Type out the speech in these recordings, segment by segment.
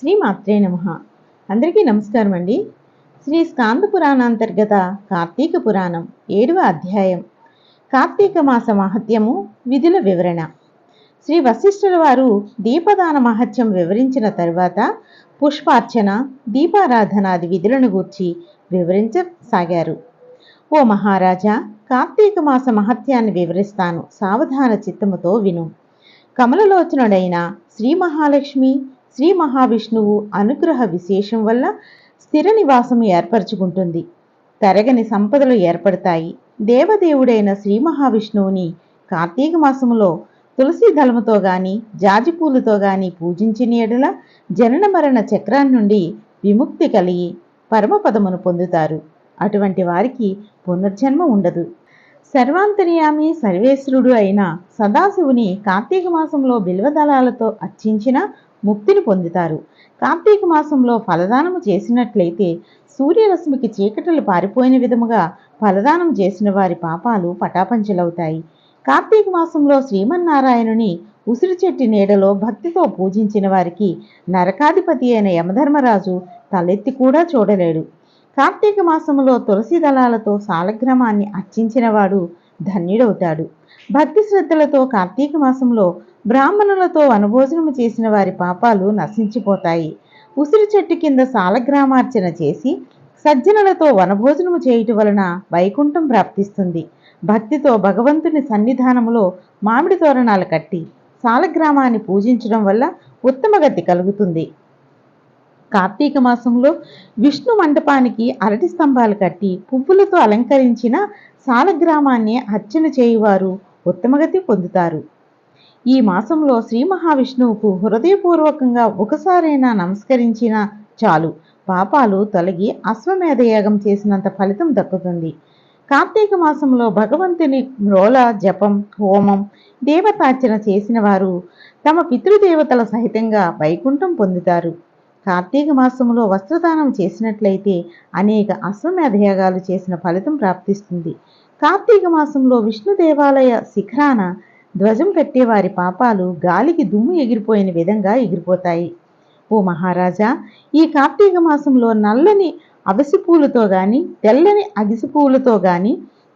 శ్రీ మాత్రే నమ. అందరికీ నమస్కారం అండి. శ్రీ స్కాంద పురాణాంతర్గత కార్తీక పురాణం ఏడవ అధ్యాయం. కార్తీక మాస మహత్యము విధుల వివరణ. శ్రీ వశిష్ఠుల వారు దీపదాన మహత్యం వివరించిన తర్వాత పుష్పార్చన దీపారాధనాది విధులను గూర్చి వివరించసాగారు. ఓ మహారాజా కార్తీక మాస మహత్యాన్ని వివరిస్తాను సావధాన చిత్తముతో విను. కమలలోచనుడైన శ్రీ మహాలక్ష్మి శ్రీ మహావిష్ణువు అనుగ్రహ విశేషం వల్ల స్థిర నివాసం ఏర్పరచుకుంటుంది. తరగని సంపదలు ఏర్పడతాయి. దేవదేవుడైన శ్రీ మహావిష్ణువుని కార్తీక మాసములో తులసి దళముతో గాని జాజిపూలతో గాని పూజించిన ఎడల జనన మరణ చక్రాన్ని నుండి విముక్తి కలిగి పరమపదమును పొందుతారు. అటువంటి వారికి పునర్జన్మ ఉండదు. సర్వాంతర్యామి సర్వేశ్వరుడు అయిన సదాశివుని కార్తీక మాసంలో బిల్వదళాలతో అర్చించిన ముక్తిని పొందుతారు. కార్తీక మాసంలో ఫలదానము చేసినట్లయితే సూర్యరశ్మికి చీకటలు పారిపోయిన విధముగా ఫలదానం చేసిన వారి పాపాలు పటాపంచలవుతాయి. కార్తీక మాసంలో శ్రీమన్నారాయణుని ఉసిరి చెట్టి నీడలో భక్తితో పూజించిన వారికి నరకాధిపతి అయిన యమధర్మరాజు తలెత్తి కూడా చూడలేడు. కార్తీక మాసంలో తులసి దళాలతో సాలగ్రామాన్ని అర్చించినవాడు ధన్యుడవుతాడు. భక్తి శ్రద్ధలతో కార్తీక మాసంలో బ్రాహ్మణులతో అనుభోజనము చేసిన వారి పాపాలు నశించిపోతాయి. ఉసిరి చెట్టు కింద సాలగ్రామార్చన చేసి సజ్జనులతో వనభోజనము చేయుట వలన వైకుంఠం ప్రాప్తిస్తుంది. భక్తితో భగవంతుని సన్నిధానములో మామిడి తోరణాలు కట్టి సాలగ్రామాన్ని పూజించడం వల్ల ఉత్తమ గతి కలుగుతుంది. కార్తీక మాసంలో విష్ణు మండపానికి అరటి స్తంభాలు కట్టి పువ్వులతో అలంకరించిన సాలగ్రామాన్ని అర్చన చేయువారు ఉత్తమగతి పొందుతారు. ఈ మాసంలో శ్రీ మహావిష్ణువుకు హృదయపూర్వకంగా ఒకసారైనా నమస్కరించినా చాలు. పాపాలు తొలగి అశ్వమేధయాగం చేసినంత ఫలితం దక్కుతుంది. కార్తీక మాసంలో భగవంతుని మ్రోల జపం హోమం దేవతార్చన చేసిన వారు తమ పితృదేవతల సహితంగా వైకుంఠం పొందుతారు. కార్తీక మాసంలో వస్త్రదానం చేసినట్లయితే అనేక అశ్వమేధయాగాలు చేసిన ఫలితం ప్రాప్తిస్తుంది. కార్తీక మాసంలో విష్ణు దేవాలయ శిఖరాన ధ్వజం పెట్టేవారి పాపాలు గాలికి దుమ్ము ఎగిరిపోయిన విధంగా ఎగిరిపోతాయి. ఓ మహారాజా ఈ కార్తీక మాసంలో నల్లని అవిసి పూలతో గాని తెల్లని అగిసి పూలతో గాని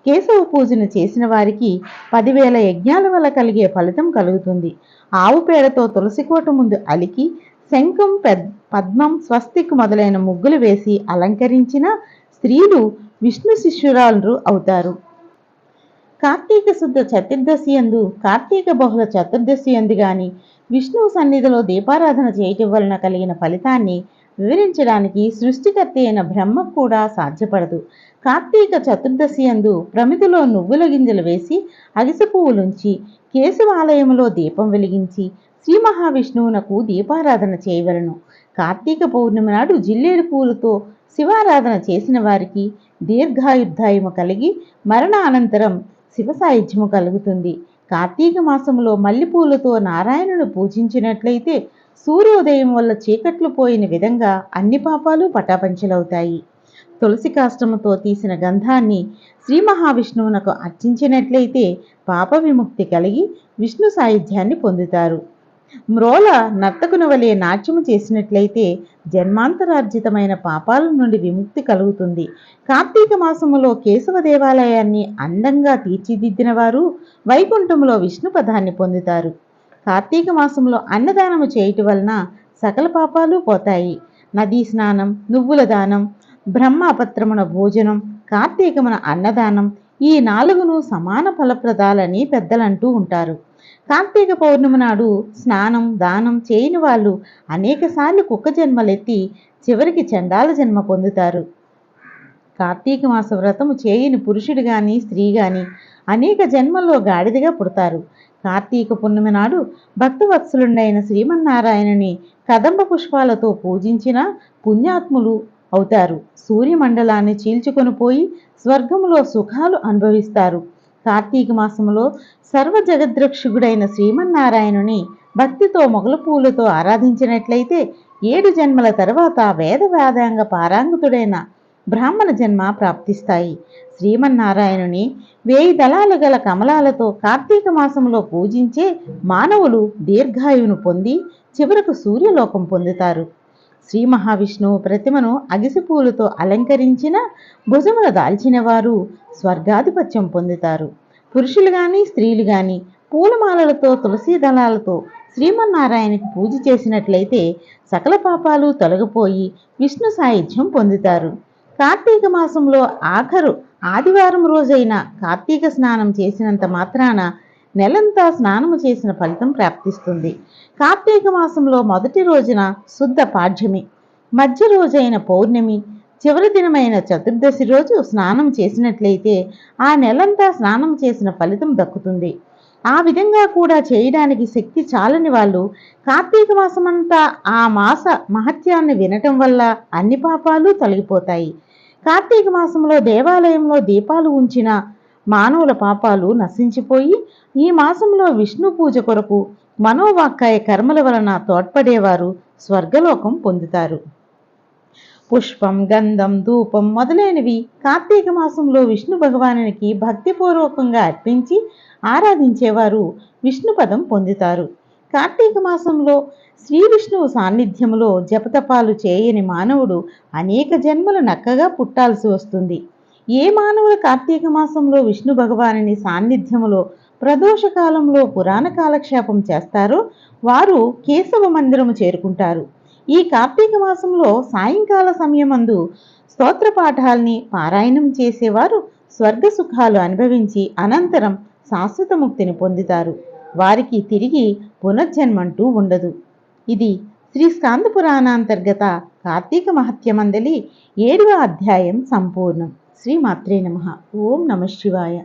కేశవ పూజను చేసిన వారికి పదివేల యజ్ఞాల వల్ల కలిగే ఫలితం కలుగుతుంది. ఆవు పేడతో తులసికోట ముందు అలికి శంఖం పెద్ పద్మం స్వస్తిక్ మొదలైన ముగ్గులు వేసి అలంకరించిన స్త్రీలు విష్ణు శిష్యురాలు అవుతారు. కార్తీక శుద్ధ చతుర్దశి అందు కార్తీక బహుళ చతుర్దశి అందు గాని విష్ణువు సన్నిధిలో దీపారాధన చేయటం వలన కలిగిన ఫలితాన్ని వివరించడానికి సృష్టికర్త అయిన బ్రహ్మ కూడా సాధ్యపడదు. కార్తీక చతుర్దశి అందు ప్రమిదిలో నువ్వుల గింజలు వేసి అగిస పువ్వులుంచి కేశవాలయంలో దీపం వెలిగించి శ్రీ మహావిష్ణువునకు దీపారాధన చేయవలను. కార్తీక పౌర్ణమి నాడు జిల్లేడు పూలతో శివారాధన చేసిన వారికి దీర్ఘాయుర్ధాయము కలిగి మరణ అనంతరం శివ సాయుధ్యము కలుగుతుంది. కార్తీక మాసంలో మల్లెపూలతో నారాయణును పూజించినట్లయితే సూర్యోదయం వల్ల చీకట్లు పోయిన విధంగా అన్ని పాపాలు పటాపంచలవుతాయి. తులసి కాష్టముతో తీసిన గంధాన్ని శ్రీ మహావిష్ణువునకు అర్చించినట్లయితే పాప విముక్తి కలిగి విష్ణు సాయుధ్యాన్ని పొందుతారు. మ్రోల నర్తకుని వలె నాట్యము చేసినట్లయితే జన్మాంతరార్జితమైన పాపాల నుండి విముక్తి కలుగుతుంది. కార్తీక మాసములో కేశవ దేవాలయాన్ని అందంగా తీర్చిదిద్దిన వారు వైకుంఠంలో విష్ణు పదాన్ని పొందుతారు. కార్తీక మాసంలో అన్నదానము చేయటం వలన సకల పాపాలు పోతాయి. నదీ స్నానం నువ్వుల దానం బ్రహ్మపత్రమున భోజనం కార్తీకమున అన్నదానం ఈ నాలుగును సమాన ఫలప్రదాలని పెద్దలంటూ ఉంటారు. కార్తీక పౌర్ణమి నాడు స్నానం దానం చేయని వాళ్ళు అనేకసార్లు కుక్క జన్మలెత్తి చివరికి చండాల జన్మ పొందుతారు. కార్తీక మాస వ్రతము చేయని పురుషుడు కానీ స్త్రీ కానీ అనేక జన్మల్లో గాడిదగా పుడతారు. కార్తీక పున్నమి నాడు భక్తవత్సలుండైన శ్రీమన్నారాయణుని కదంబ పుష్పాలతో పూజించిన పుణ్యాత్ములు అవుతారు. సూర్యమండలాన్ని చీల్చుకొని పోయి స్వర్గములో సుఖాలు అనుభవిస్తారు. కార్తీక మాసంలో సర్వ జగద్రక్షకుడైన శ్రీమన్నారాయణుని భక్తితో మొగల పూలతో ఆరాధించినట్లయితే ఏడు జన్మల తర్వాత వేద వేదాంగ పారాంగుతుడైన బ్రాహ్మణ జన్మ ప్రాప్తిస్తాయి. శ్రీమన్నారాయణుని వేయి దళాలు గల కమలాలతో కార్తీక మాసంలో పూజించే మానవులు దీర్ఘాయువును పొంది చివరకు సూర్యలోకం పొందుతారు. శ్రీ మహావిష్ణువు ప్రతిమను అగిసిపూలతో అలంకరించిన భుజముల దాల్చిన వారు స్వర్గాధిపత్యం పొందుతారు. పురుషులు కానీ స్త్రీలు కానీ పూలమాలలతో తులసీ దళాలతో శ్రీమన్నారాయణకి పూజ చేసినట్లయితే సకల పాపాలు తొలగిపోయి విష్ణు సాయుధ్యం పొందుతారు. కార్తీక మాసంలో ఆఖరు ఆదివారం రోజైన కార్తీక స్నానం చేసినంత మాత్రాన నెలంతా స్నానము చేసిన ఫలితం ప్రాప్తిస్తుంది. కార్తీక మాసంలో మొదటి రోజున శుద్ధ పాఠ్యమి మధ్య రోజైన పౌర్ణమి. చివరి దినమైన చతుర్దశి రోజు స్నానం చేసినట్లయితే ఆ నెలంతా స్నానం చేసిన ఫలితం దక్కుతుంది. ఆ విధంగా కూడా చేయడానికి శక్తి చాలని వాళ్ళు కార్తీక మాసమంతా ఆ మాస మహత్యాన్ని వినటం వల్ల అన్ని పాపాలు తొలగిపోతాయి. కార్తీక మాసంలో దేవాలయంలో దీపాలు ఉంచిన మానవుల పాపాలు నశించిపోయి ఈ మాసంలో విష్ణు పూజ కొరకు మనోవాక్కాయ కర్మల వలన తోడ్పడేవారు స్వర్గలోకం పొందుతారు. పుష్పం గంధం ధూపం మొదలైనవి కార్తీక మాసంలో విష్ణు భగవానునికి భక్తిపూర్వకంగా అర్పించి ఆరాధించేవారు విష్ణుపదం పొందుతారు. కార్తీక మాసంలో శ్రీ విష్ణువు సాన్నిధ్యంలో జపతపాలు చేయని మానవుడు అనేక జన్మలు నక్కగా పుట్టాల్సి వస్తుంది. ఏ మానవులు కార్తీక మాసంలో విష్ణు భగవానుని సాన్నిధ్యములో ప్రదోష కాలంలో పురాణ కాలక్షేపం చేస్తారో? వారు కేశవ మందిరము చేరుకుంటారు. ఈ కార్తీక మాసంలో సాయంకాల సమయమందు స్తోత్ర పాఠాల్ని పారాయణం చేసేవారు స్వర్గ సుఖాలు అనుభవించి అనంతరం శాశ్వత ముక్తిని పొందుతారు. వారికి తిరిగి పునర్జన్మంటూ ఉండదు. ఇది శ్రీ స్కాంద పురాణాంతర్గత కార్తీక మహత్యమందలి ఏడవ అధ్యాయం సంపూర్ణం. శ్రీ మాత్రే నమ. ఓం నమ శివాయ.